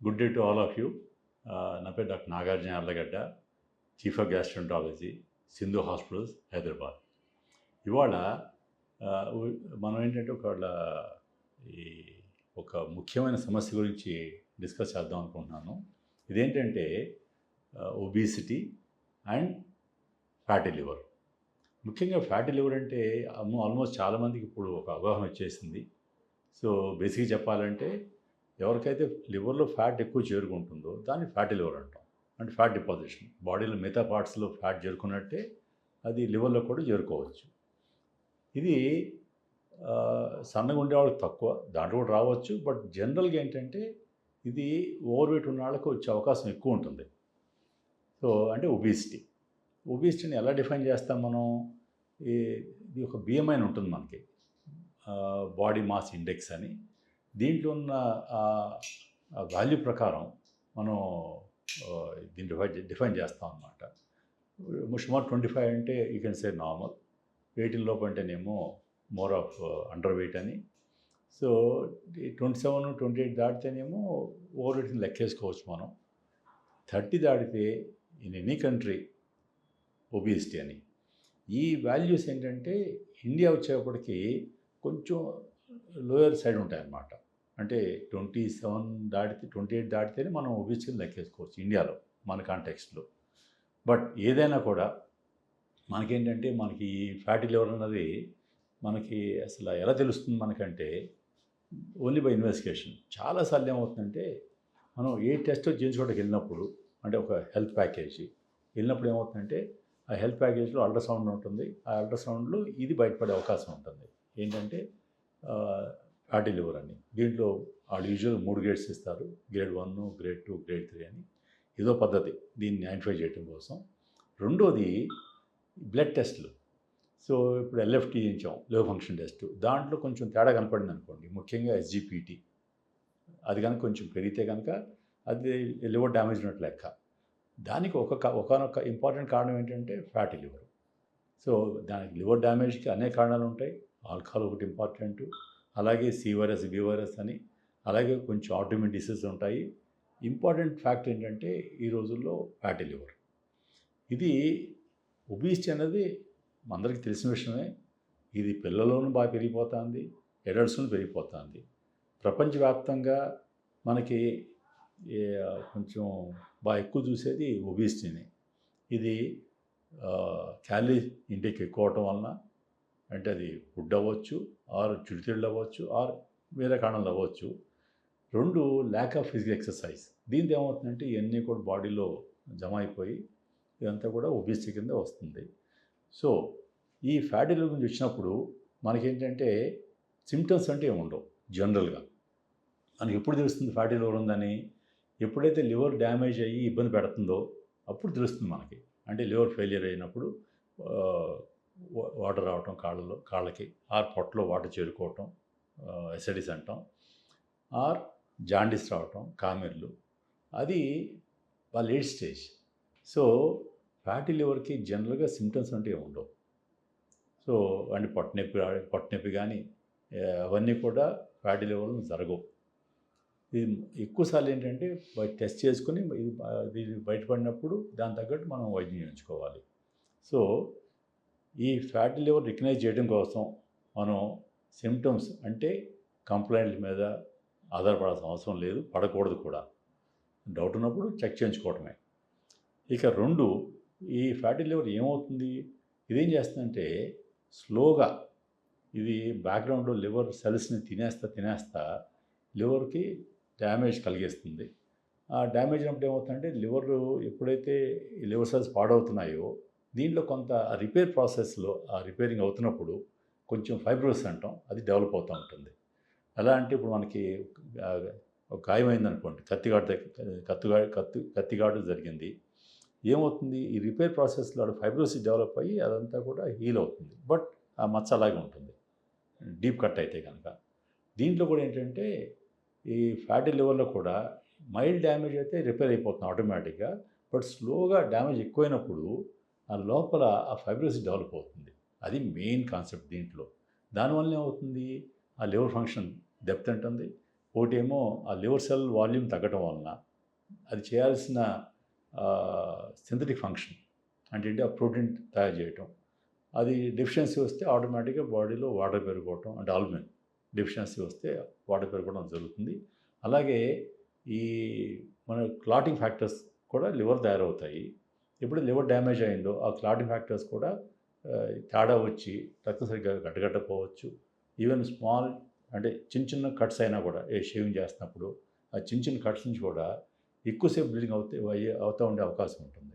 Good day to all of you నా పేరు doctor Nagarjuna Arlagadda chief of gastroenterology Sindhu hospitals Hyderabad ఇవాళ uh, మనం ఏంటంటే ఒకవేళ ఈ ఒక ముఖ్యమైన సమస్య గురించి డిస్కస్ చేద్దాం అనుకుంటున్నాను. ఇదేంటంటే ఒబీసిటీ అండ్ ఫ్యాటీ లివర్ ముఖ్యంగా ఫ్యాటీ లివర్ అంటే ఆల్మోస్ట్ చాలామందికి ఇప్పుడు ఒక అవగాహన వచ్చేసింది. సో బేసిక్గా చెప్పాలంటే ఎవరికైతే లివర్లో ఫ్యాట్ ఎక్కువ చేరుకుంటుందో దాన్ని ఫ్యాటీ లివర్ అంటాం. అంటే ఫ్యాట్ డిపాజిషన్. బాడీలో మిగతా పార్ట్స్లో ఫ్యాట్ చేరుకున్నట్టే అది లివర్లో కూడా చేరుకోవచ్చు. ఇది సన్నగా ఉండేవాళ్ళకి తక్కువ దాంట్లో కూడా రావచ్చు. బట్ జనరల్గా ఏంటంటే ఇది ఓవర్ వెయిట్ ఉన్న వాళ్ళకి వచ్చే అవకాశం ఎక్కువ ఉంటుంది. సో అంటే ఒబిసిటీ. ఒబిసిటీని ఎలా డిఫైన్ చేస్తాం మనం? ఈ ఇది ఒక బిఎంఐ ఉంటుంది మనకి. బాడీ మాస్ ఇండెక్స్ అని. దీంట్లో ఉన్న వాల్యూ ప్రకారం మనం దీన్ని డిఫైన్ డిఫైన్ చేస్తాం అనమాట సుమారు ట్వంటీ ఫైవ్ అంటే you can say normal. Eighteen లోపు అంటేనేమో మోర్ ఆఫ్ అండర్ వెయిట్ అని. So twenty seven twenty eight దాటితేనేమో over వెయిట్ని లెక్కేసుకోవచ్చు మనం. థర్టీ దాటితే ఇన్ ఎనీ కంట్రీ ఒబిసిటీ అని. ఈ వాల్యూస్ ఏంటంటే ఇండియా వచ్చేప్పటికి కొంచెం లోయర్ సైడ్ ఉంటాయన్నమాట. అంటే ట్వంటీ సెవెన్ దాటితే ట్వంటీ ఎయిట్ దాటితేనే మనం ఓబీసీని లెక్కేసుకోవచ్చు ఇండియాలో మన కాంటెక్స్ట్లో బట్ ఏదైనా కూడా మనకేంటంటే మనకి ఈ ఫ్యాటీ లివర్ అన్నది మనకి అసలు ఎలా తెలుస్తుంది మనకంటే ఓన్లీ బై ఇన్వెస్టిగేషన్ చాలాసార్లు ఏమవుతుందంటే మనం ఏ టెస్ట్ చేయించుకోవడానికి వెళ్ళినప్పుడు అంటే ఒక హెల్త్ ప్యాకేజీ వెళ్ళినప్పుడు ఏమవుతుందంటే ఆ హెల్త్ ప్యాకేజ్లో అల్ట్రాసౌండ్ ఉంటుంది. ఆ అల్ట్రాసౌండ్లో ఇది బయటపడే అవకాశం ఉంటుంది. ఏంటంటే ఫ్యాటీ లివర్ అని దీంట్లో వాళ్ళు యూజువల్ మూడు గ్రేడ్స్ ఇస్తారు. Grade one grade two grade three అని. ఇదో పద్ధతి. దీన్ని ఐడెంటిఫై చేయడం కోసం. రెండోది బ్లడ్ టెస్ట్లు సో ఇప్పుడు ఎల్ఎఫ్టీ చేయించాం. లో ఫంక్షన్ టెస్ట్ దాంట్లో కొంచెం తేడా కనపడింది అనుకోండి. ముఖ్యంగా ఎస్జిపిటి అది కనుక కొంచెం పెరిగితే కనుక అది లివర్ డ్యామేజ్ ఉన్నట్లు లెక్క. దానికి ఒక ఒకనొక ఇంపార్టెంట్ కారణం ఏంటంటే ఫ్యాటీ లివర్ సో దానికి లివర్ డ్యామేజ్కి అనేక కారణాలు ఉంటాయి. ఆల్కహాల్ ఒకటి ఇంపార్టెంట్. అలాగే సివైరస్ వైరస్ అని అలాగే కొంచెం ఆటోమిన్ డిసీజ్ ఉంటాయి. ఇంపార్టెంట్ ఫ్యాక్ట్ ఏంటంటే ఈ రోజుల్లో ఫ్యాటీ లివర్. ఇది ఒబీసిటీ అనేది అందరికీ తెలిసిన విషయమే. ఇది పిల్లల్లోనూ బాగా పెరిగిపోతుంది ఎడల్ట్స్లోనూ పెరిగిపోతుంది. ప్రపంచవ్యాప్తంగా మనకి కొంచెం బాగా ఎక్కువ చూసేది ఒబీసిటీని ఇది క్యాలరీ ఇంటేక్ ఎక్కువ అవటం వలన అంటే అది ఫుడ్ అవ్వచ్చు ఆర్ చుడితిళ్ళు అవ్వచ్చు ఆర్ వేరే కారణాలు అవ్వచ్చు. రెండు ల్యాక్ ఆఫ్ ఫిజికల్ ఎక్సర్సైజ్ దీంతో ఏమవుతుందంటే ఇవన్నీ కూడా బాడీలో జమ అయిపోయి ఇదంతా కూడా ఒబిసిటీ కింద వస్తుంది. సో ఈ ఫ్యాటీ లివర్ గురించి వచ్చినప్పుడు మనకేంటంటే సిమ్టమ్స్ అంటే ఏమి ఉండవు జనరల్గా మనకి ఎప్పుడు తెలుస్తుంది ఫ్యాటీ లివర్ ఉందని? ఎప్పుడైతే లివర్ డ్యామేజ్ అయ్యి ఇబ్బంది పెడుతుందో అప్పుడు తెలుస్తుంది మనకి. అంటే లివర్ ఫెయిలియర్ అయినప్పుడు వాటర్ రావటం కాళ్ళలో కాళ్ళకి. ఆర్ పొట్టలో వాటర్ చేరుకోవటం ఎసడిస్ అంటాం. ఆర్ జాండిస్ రావటం కామెర్లు. అది వాళ్ళ లేట్ స్టేజ్. సో ఫ్యాటీ లివర్కి జనరల్గా సిమ్టమ్స్ అంటే ఉండవు. సో అంటే పొట్టనొప్పి పొట్టనొప్పి కానీ అవన్నీ కూడా ఫ్యాటీ లివర్లో జరగవు. ఇది ఎక్కువసార్లు ఏంటంటే బయట టెస్ట్ చేసుకుని ఇది బయటపడినప్పుడు దాని తగ్గట్టు మనం వైద్యం చేయించుకోవాలి. సో ఈ ఫ్యాటీ లివర్ రికగ్నైజ్ చేయడం కోసం మనం సిమ్టమ్స్ అంటే కంప్లైంట్ల మీద ఆధారపడాల్సిన అవసరం లేదు పడకూడదు కూడా. డౌట్ ఉన్నప్పుడు చెక్ చేయించుకోవటమే. ఇక రెండు ఈ ఫ్యాటీ లివర్ ఏమవుతుంది? ఇదేం చేస్తుందంటే స్లోగా ఇది బ్యాక్గ్రౌండ్లో లివర్ సెల్స్ని తినేస్తా తినేస్తా లివర్కి డ్యామేజ్ కలిగిస్తుంది. ఆ డ్యామేజ్ అయినప్పుడు ఏమవుతుందంటే లివర్ ఎప్పుడైతే ఈ లివర్ సెల్స్ పాడవుతున్నాయో దీంట్లో కొంత రిపేర్ ప్రాసెస్లో ఆ రిపేరింగ్ అవుతున్నప్పుడు కొంచెం ఫైబ్రోస్ అంటాం అది డెవలప్ అవుతూ ఉంటుంది. ఎలా అంటే ఇప్పుడు మనకి ఒక గాయమైంది అనుకోండి కత్తిగాడు కత్తిగా కత్తి కత్తిగాడు జరిగింది. ఏమవుతుంది? ఈ రిపేర్ ప్రాసెస్లో ఫైబ్రోసిస్ డెవలప్ అయ్యి అదంతా కూడా హీల్ అవుతుంది. బట్ ఆ మచ్చ అలాగే ఉంటుంది. డీప్ కట్ అయితే కనుక. దీంట్లో కూడా ఏంటంటే ఈ ఫ్యాటీ లెవెల్లో కూడా మైల్డ్ డ్యామేజ్ అయితే రిపేర్ అయిపోతుంది ఆటోమేటిక్గా. బట్ స్లోగా డ్యామేజ్ ఎక్కువైనప్పుడు ఆ లోపల ఆ ఫైబ్రోసిస్ డెవలప్ అవుతుంది. అది మెయిన్ కాన్సెప్ట్ దీంట్లో. దానివల్ల ఏమవుతుంది ఆ లివర్ ఫంక్షన్ దెబ్బతింటుంది ఏమో ఆ లివర్ సెల్ వాల్యూమ్ తగ్గటం వలన అది చేయాల్సిన సింథటిక్ ఫంక్షన్ అంటే ఆ ప్రోటీన్ తయారు చేయటం. అది డెఫిషియన్సీ వస్తే ఆటోమేటిక్గా బాడీలో వాటర్ పెరిగిపోవటం అంటే ఆల్మెన్ డెఫిషియన్సీ వస్తే వాటర్ పెరగడం జరుగుతుంది. అలాగే ఈ మన క్లాటింగ్ ఫ్యాక్టర్స్ కూడా లివర్ తయారవుతాయి. ఎప్పుడు లివర్ డ్యామేజ్ అయిందో ఆ క్లాటింగ్ ఫ్యాక్టర్స్ కూడా తేడా వచ్చి రక్తం సరిగ్గా గట్టగట్టకపోవచ్చు ఈవెన్ స్మాల్ అంటే చిన్న చిన్న కట్స్ అయినా కూడా ఏ షేవింగ్ చేస్తున్నప్పుడు ఆ చిన్న చిన్న కట్స్ నుంచి కూడా ఎక్కువసేపు బ్లీడింగ్ అవుతే అయ్యే అవుతూ ఉండే అవకాశం ఉంటుంది.